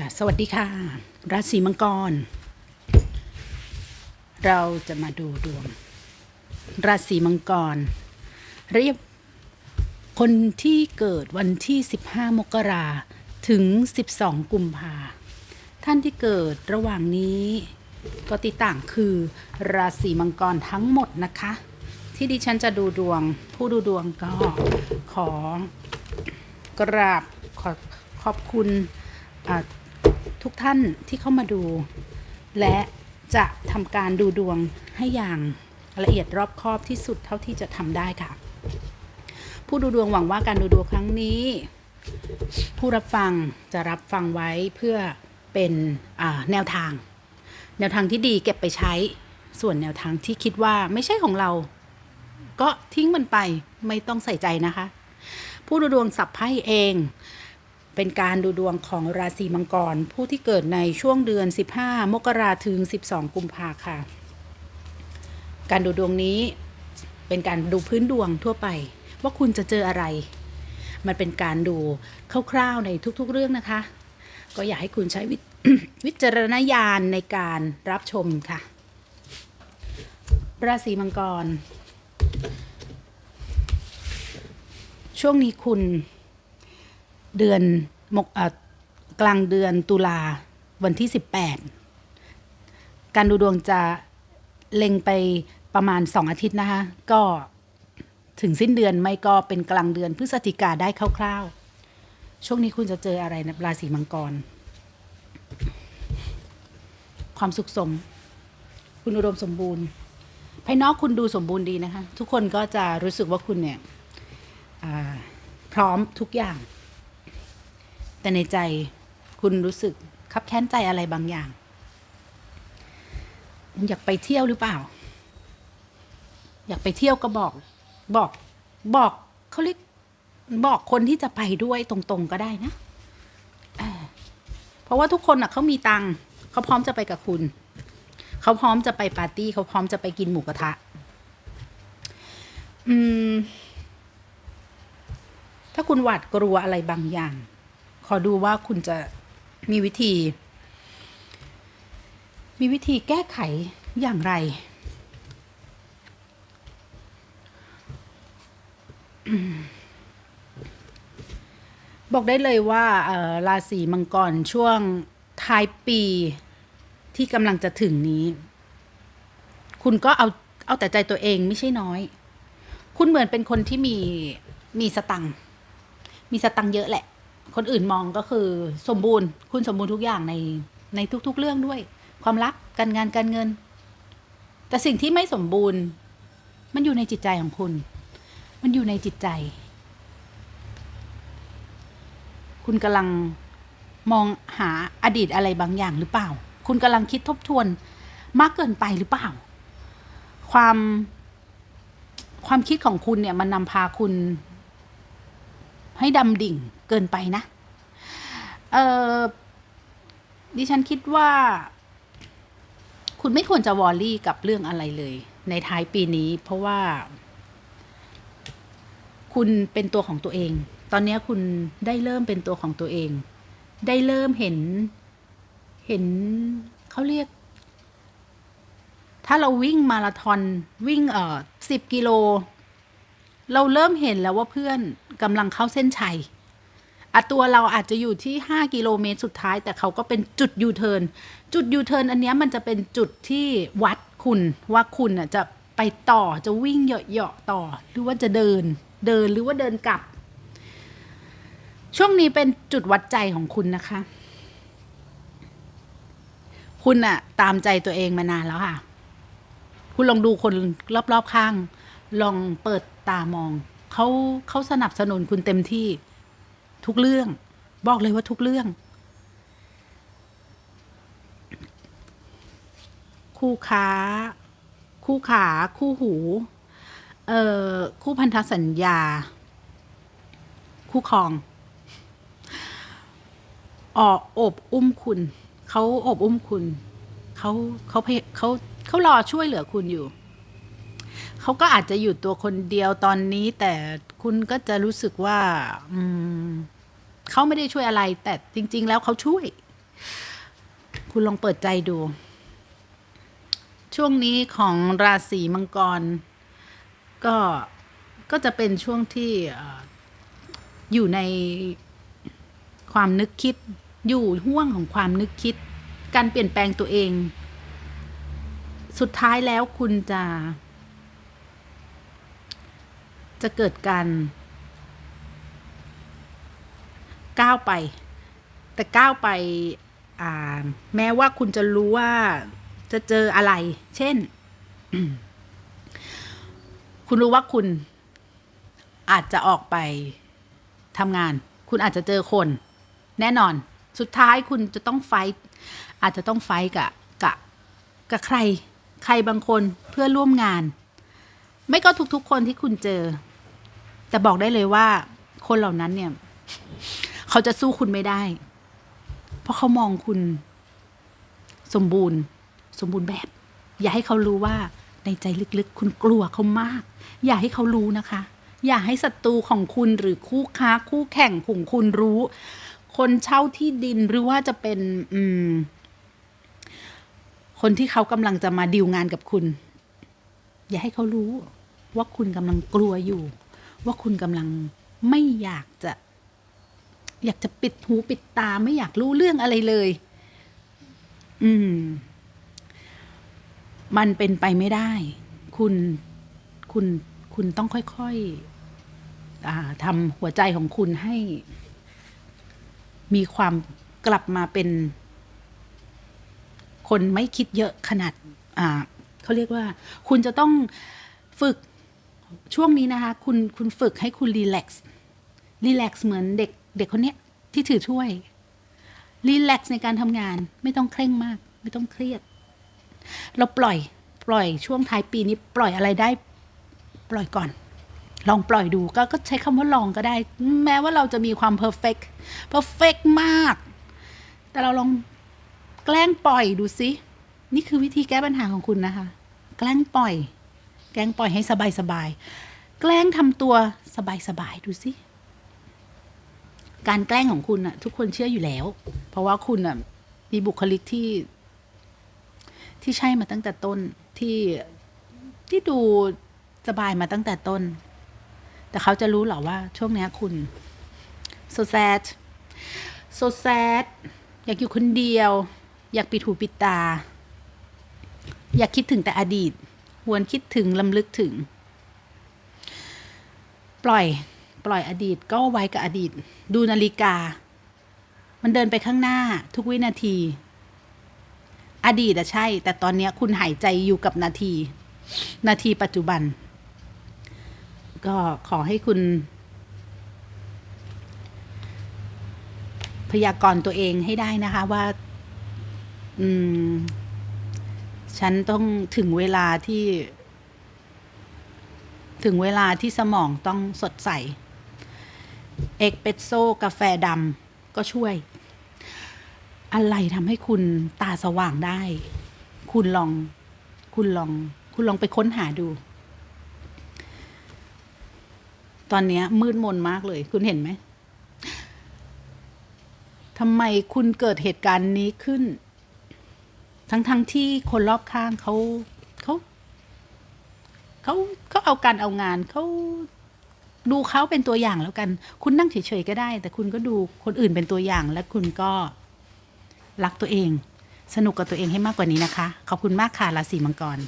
จ้ะสวัสดีค่ะ ราศีมังกร เราจะมาดูดวง ราศีมังกร เรียกคนที่เกิดวันที่ 15 มกราถึง 12 กุมภาท่านที่เกิดระหว่างนี้ก็ติต่างคือราศีมังกรทั้งหมดนะคะ ที่ดิฉันจะดูดวง ผู้ดูดวงก็ขอกราบขอขอบคุณอ่า ทุกท่านที่เข้ามาดู และจะทำการดูดวงให้อย่างละเอียดรอบคอบที่สุดเท่าที่จะทำได้ค่ะ ผู้ดูดวงหวังว่าการดูดวงครั้งนี้ ผู้รับฟังจะรับฟังไว้เพื่อเป็นแนวทาง แนวทางที่ดีเก็บไปใช้ ส่วนแนวทางที่คิดว่าไม่ใช่ของเรา ก็ทิ้งมันไปไม่ต้องใส่ใจนะคะ ผู้ดูดวงสับไพ่เอง เป็นการดูดวงของราศีมังกร ผู้ที่เกิดในช่วงเดือน 15 มกราถึง 12 กุมภาค่ะ การดูดวงนี้เป็นการดูพื้นดวงทั่วไป ว่าคุณจะเจออะไร มันเป็นการดูคร่าวๆในทุกๆเรื่องนะคะ ก็อยากให้คุณใช้วิวิจารณญาณในการรับชมค่ะ ราศีมังกร ช่วงนี้คุณ เดือนมกกลางเดือนตุลาวันที่ 18 การดูดวงจะเล็งไปประมาณ 2 อาทิตย์นะคะ ก็ถึงสิ้นเดือนไม่ก็เป็นกลางเดือนพฤศจิกาได้คร่าวๆ ช่วงนี้คุณจะเจออะไรนะราศีมังกร ความสุขสม คุณอุดมสมบูรณ์ ภายนอกคุณดูสมบูรณ์ดีนะคะ ทุกคนก็จะรู้สึกว่าคุณเนี่ยพร้อมทุกอย่าง แต่ในใจคุณรู้สึกคับแค้นใจอะไรบางอย่าง อยากไปเที่ยวหรือเปล่า อยากไปเที่ยวก็บอก บอกบอกเขาเรียกบอกคนที่จะไปด้วยตรงๆก็ได้นะเเพราะว่าทุกคนอะเขามีตังค์เขาพร้อมจะไปกับคุณ เขาพร้อมจะไปปาร์ตี้เขาพร้อมจะไปกินหมูกระทะ อืม ถ้าคุณหวาดกลัวอะไรบางอย่าง อดูว่าคุณจะมีวิธี มีวิธีแก้ไขอย่างไร บอกได้เลยว่าราศีมังกรช่วงท้ายปีที่กำลังจะถึงนี้ คุณก็เอาเอาแต่ใจตัวเองไม่ใช่น้อย คุณเหมือนเป็นคนที่มีมีสตังมีสตังเยอะแหละ คนอื่นมองก็คือสมบูรณ์ คุณสมบูรณ์ทุกอย่างในในทุก ๆ เรื่องด้วย ความรักการงานการเงิน แต่สิ่งที่ไม่สมบูรณ์ มันอยู่ในจิตใจของคุณ มันอยู่ในจิตใจ คุณกำลังมองหาอดีตอะไรบางอย่างหรือเปล่า คุณกำลังคิดทบทวนมากเกินไปหรือเปล่า ความความคิดของคุณเนี่ยมันนำพาคุณ ให้ดำดิ่งเกินไปนะเออดิฉันคิดว่า คุณไม่ควรจะวอลลี่กับเรื่องอะไรเลย ในท้ายปีนี้ เพราะว่า คุณเป็นตัวของตัวเอง ตอนนี้คุณได้เริ่มเป็นตัวของตัวเอง ได้เริ่มเห็น เห็นเขาเรียก ถ้าเราวิ่งมาราธอนวิ่งเอ่อสิบกิโล เราเริ่มเห็นแล้วว่าเพื่อน กำลังเข้าเส้นชัยอะตัวเราอาจจะอยู่ที่ 5 กิโลเมตรสุดท้าย แต่เขาก็เป็นจุดยูเทิร์นจุดยูเทิร์นอันนี้มันจะเป็นจุดที่วัดคุณว่าคุณอะจะไปต่อจะวิ่งเหยาะๆต่อ หรือว่าจะเดินเดินหรือว่าเดินกลับ ช่วงนี้เป็นจุดวัดใจของคุณนะคะ คุณอะตามใจตัวเองมานานแล้วค่ะ คุณลองดูคนรอบๆข้าง ลองเปิดตามอง เขาเขาสนับสนุนคุณเต็มที่ ทุกเรื่อง บอกเลยว่าทุกเรื่อง คู่ค้า คู่ขา คู่หู เอ่อ คู่พันธสัญญา คู่ครอง ออกโอบอุ้มคุณ เขาโอบอุ้มคุณ เขาเขาเขาเขารอช่วยเหลือคุณอยู่ เขาก็อาจจะอยู่ตัวคนเดียวตอนนี้ แต่คุณก็จะรู้สึกว่า อืมเขาไม่ได้ช่วยอะไร แต่จริง ๆ แล้วเขาช่วย คุณลองเปิดใจดู ช่วงนี้ของราศีมังกร ก็ก็จะเป็นช่วงที่อยู่ในความนึกคิด อยู่ห่วงของความนึกคิด การเปลี่ยนแปลงตัวเอง สุดท้ายแล้วคุณจะ จะเกิดการก้าวไป แต่ก้าวไปแม้ว่าคุณจะรู้ว่าจะเจออะไร เช่น คุณรู้ว่าคุณอาจจะออกไปทำงาน คุณอาจจะเจอคน แน่นอน สุดท้ายคุณจะต้องไฟอาจจะต้องไฟกับกับกับใคร ใครบางคนเพื่อร่วมงาน ไม่ก็ทุกๆคนที่คุณเจอ แต่บอกได้เลยว่า คนเหล่านั้นเนี่ย เขาจะสู้คุณไม่ได้ เพราะเขามองคุณ สมบูรณ์ สมบูรณ์แบบ อย่าให้เขารู้ว่าในใจลึกๆ คุณกลัวเขามาก อย่าให้เขารู้นะคะ อย่าให้ศัตรูของคุณหรือคู่ค้าคู่แข่งของคุณรู้ คนเช่าที่ดินหรือว่าจะเป็น อืม คนที่เขากำลังจะมาดีลงานกับคุณ อย่าให้เขารู้ว่าคุณกำลังกลัวอยู่ ว่าคุณกำลังไม่อยากจะ อยากจะปิดหูปิดตาไม่อยากรู้เรื่องอะไรเลย อืม มันเป็นไปไม่ได้ คุณคุณคุณต้องค่อยๆอ่าทำหัวใจของคุณให้ มีความกลับมาเป็น คนไม่คิดเยอะขนาด อ่าเขาเรียกว่า คุณจะต้องฝึก ช่วงนี้นะคะคุณคุณฝึกให้คุณรีแลกซ์รีแลกซ์เหมือนเด็กเด็กคนเนี้ยที่ถือถ้วยรีแลกซ์ในการทำงานไม่ต้องเคร่งมาก ไม่ต้องเครียด เราปล่อยปล่อยช่วงท้ายปีนี้ปล่อยอะไรได้ ปล่อยก่อน ลองปล่อยดูก็ก็ใช้คำว่าลองก็ได้ แม้ว่าเราจะมีความเพอร์เฟกต์เพอร์เฟกมาก แต่เราลองแกล้งปล่อยดูสินี่คือวิธีแก้ปัญหาของคุณนะคะ แกล้งปล่อย แกล้งปล่อยให้สบายสบายๆแกล้งทำตัวสบายสบายๆดูสิการแกล้งของคุณอะทุกคนเชื่ออยู่แล้ว เพราะว่าคุณอะมีบุคลิกที่ ที่ใช่มาตั้งแต่ต้นที่ที่ดูสบายมาตั้งแต่ต้น แต่เขาจะรู้หรอว่าช่วงนี้คุณ so sad so sad อยากอยู่คนเดียว อยากปิดหูปิดตา อยากคิดถึงแต่อดีต หวนคิดถึงลำลึกถึง ปล่อยปล่อยอดีตก็ไว้กับอดีต ดูนาฬิกา มันเดินไปข้างหน้าทุกวินาที อดีตอะใช่ แต่ตอนนี้คุณหายใจอยู่กับนาที นาทีปัจจุบัน ก็ขอให้คุณ พยากรณ์ตัวเองให้ได้นะคะว่า อืม ฉันต้องถึงเวลาที่ ถึงเวลาที่สมองต้องสดใส เอกเปโซกาแฟดำก็ช่วย อะไรทำให้คุณตาสว่างได้ คุณลอง คุณลอง คุณลองไปค้นหาดู ตอนนี้มืดมนมากเลย คุณเห็นไหมทำไมคุณเกิดเหตุการณ์นี้ขึ้น ทั้งๆทที่คนรอบข้างเขาเขาเขาเขาเอาการเอางานเขาดูเขาเป็นตัวอย่างแล้วกัน คุณนั่งเฉยๆก็ได้ แต่คุณก็ดูคนอื่นเป็นตัวอย่าง และคุณก็รักตัวเอง สนุกกับตัวเองให้มากกว่านี้นะคะ ขอบคุณมากค่ะราศีมังกร